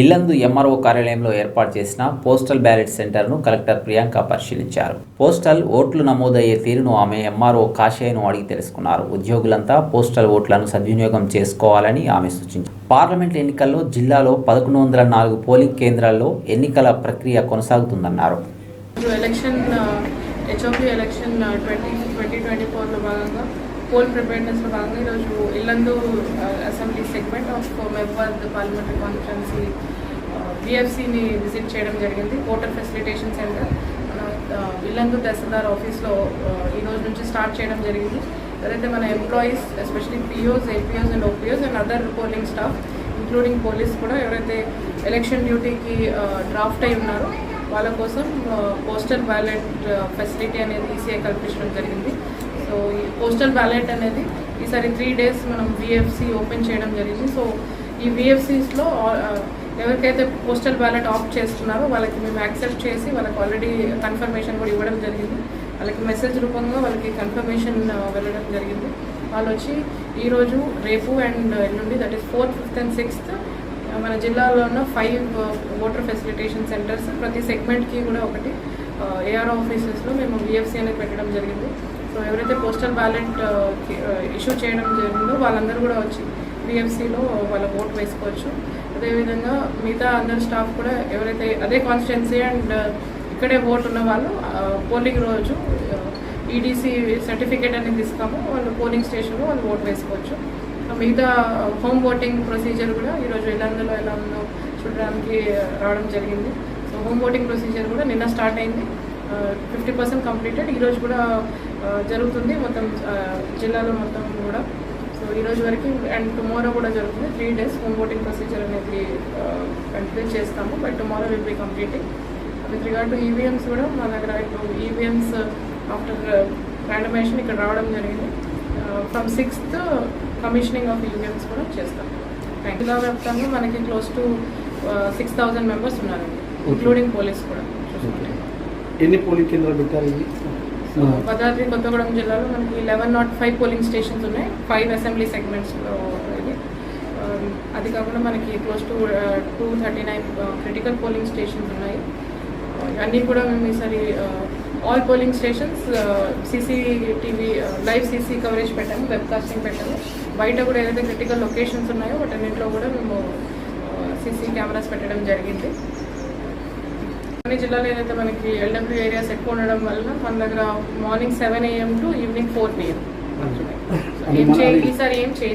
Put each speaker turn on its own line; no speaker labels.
Yellandu MRO కార్యాలయంలో ఏర్పాటు చేసిన పోస్టల్ బ్యాలెట్ సెంటర్ను కలెక్టర్ ప్రియాంక పరిశీలించారు. పోస్టల్ ఓట్లు నమోదయ్యే తీరును ఆమె ఎంఆర్ఓ కాషాయను అడిగి తెలుసుకున్నారు. ఉద్యోగులంతా పోస్టల్ ఓట్లను సద్వినియోగం చేసుకోవాలని ఆమె సూచించారు. పార్లమెంట్ ఎన్నికల్లో జిల్లాలో పదకొండు వందల నాలుగు పోలింగ్ కేంద్రాల్లో ఎన్నికల ప్రక్రియ కొనసాగుతుందన్నారు.
HOP election uh, uh, twenty twenty twenty ఫోర్లో భాగంగా పోల్ ప్రిపేర్నెస్లో భాగంగా ఈరోజు Yellandu uh, assembly segment Hyderabad parliamentary constituency బిఎఫ్సిని visit చేయడం జరిగింది ఓటర్ ఫెసిలిటేషన్ సెంటర్. మన ఇల్లందు తహసీల్దార్ ఆఫీస్లో ఈ రోజు నుంచి స్టార్ట్ చేయడం జరిగింది. ఎవరైతే మన employees especially POs APOs and OPOs and other polling staff including police కూడా ఎవరైతే ఎలక్షన్ డ్యూటీకి డ్రాఫ్ట్ అయి ఉన్నారో వాళ్ళ కోసం పోస్టల్ బ్యాలెట్ ఫెసిలిటీ అనేది ఈసీఐ కల్పించడం జరిగింది. సో ఈ పోస్టల్ బ్యాలెట్ అనేది ఈసారి త్రీ డేస్ మనం విఎఫ్సి ఓపెన్ చేయడం జరిగింది. సో ఈ విఎఫ్సిస్లో ఎవరికైతే పోస్టల్ బ్యాలెట్ ఆప్ట్ చేస్తున్నారో వాళ్ళకి మేము యాక్సెప్ట్ చేసి వాళ్ళకి ఆల్రెడీ కన్ఫర్మేషన్ కూడా ఇవ్వడం జరిగింది. వాళ్ళకి మెసేజ్ రూపంగా వాళ్ళకి కన్ఫర్మేషన్ వెళ్ళడం జరిగింది. వాళ్ళు వచ్చి ఈరోజు రేపు అండ్ ఎల్లుండి that is fourth fifth and sixth మన జిల్లాలో ఉన్న ఫైవ్ ఓటర్ ఫెసిలిటేషన్ సెంటర్స్ ప్రతి సెగ్మెంట్కి కూడా ఒకటి ఏఆర్ ఆఫీసెస్లో మేము విఎఫ్సీ అనేది పెట్టడం జరిగింది. సో ఎవరైతే పోస్టల్ బ్యాలెట్ ఇష్యూ చేయడం జరిగిందో వాళ్ళందరూ కూడా వచ్చి విఎఫ్సిలో వాళ్ళ ఓట్ వేసుకోవచ్చు. అదేవిధంగా మిగతా అందరు స్టాఫ్ కూడా ఎవరైతే అదే కాన్స్టిట్యున్సీ అండ్ uh, ఇక్కడే ఓట్ ఉన్న వాళ్ళు పోలింగ్ రోజు uh, ఈడీసీ సర్టిఫికేట్ అనేది ఇస్తాము. వాళ్ళు పోలింగ్ స్టేషన్లో వాళ్ళు ఓట్ వేసుకోవచ్చు. మిగతా హోమ్ ఓటింగ్ ప్రొసీజర్ కూడా ఈరోజు ఇల్లందులో ఎలా ఉందో చూడడానికి రావడం జరిగింది. సో హోమ్ ఓటింగ్ ప్రొసీజర్ కూడా నిన్న స్టార్ట్ అయింది. ఫిఫ్టీ పర్సెంట్ కంప్లీటెడ్ ఈరోజు కూడా జరుగుతుంది. మొత్తం జిల్లాలో మొత్తం కూడా. ఈ రోజు వరకు అండ్ టుమారో కూడా జరుగుతుంది. Three days home voting procedure అనేది కంటిన్యూ చేస్తాము. But tomorrow will be completing with regard to EVMs కూడా మా దగ్గర ఇప్పుడు ఈవీఎంస్ ఆఫ్టర్ ర్యాండమైజేషన్ ఇక్కడ రావడం జరిగింది. From sixth commissioning of EVMs కూడా చేస్తాం. జిల్లా వ్యాప్తంగా మనకి close to six thousand members ఉన్నారండి. ఇంక్లూడింగ్ పోలీస్ కూడా.
ఎన్ని పోలింగ్ కేంద్రాలు పెట్టారు
సో భద్రాద్రి కొత్తగూడెం జిల్లాలో మనకి eleven nought five polling stations ఉన్నాయి. ఫైవ్ అసెంబ్లీ సెగ్మెంట్స్లో ఇది అది కాకుండా మనకి close to two thirty nine critical polling stations ఉన్నాయి. Uh, అన్నీ కూడా మేము ఈసారి all polling stations CCTV live CC coverage పెట్టాము వెబ్కాస్టింగ్ పెట్టాము. బయట కూడా ఏదైతే క్రిటికల్ లొకేషన్స్ ఉన్నాయో వాటన్నింటిలో కూడా మేము uh, సీసీ కెమెరాస్ పెట్టడం జరిగింది. అన్ని జిల్లాలో ఏదైతే మనకి ఎల్డబ్ల్యూ ఏరియాస్ ఎక్కువ ఉండడం వల్ల మన దగ్గర morning seven AM to evening four PM ఈసారి ఏం చేంజ్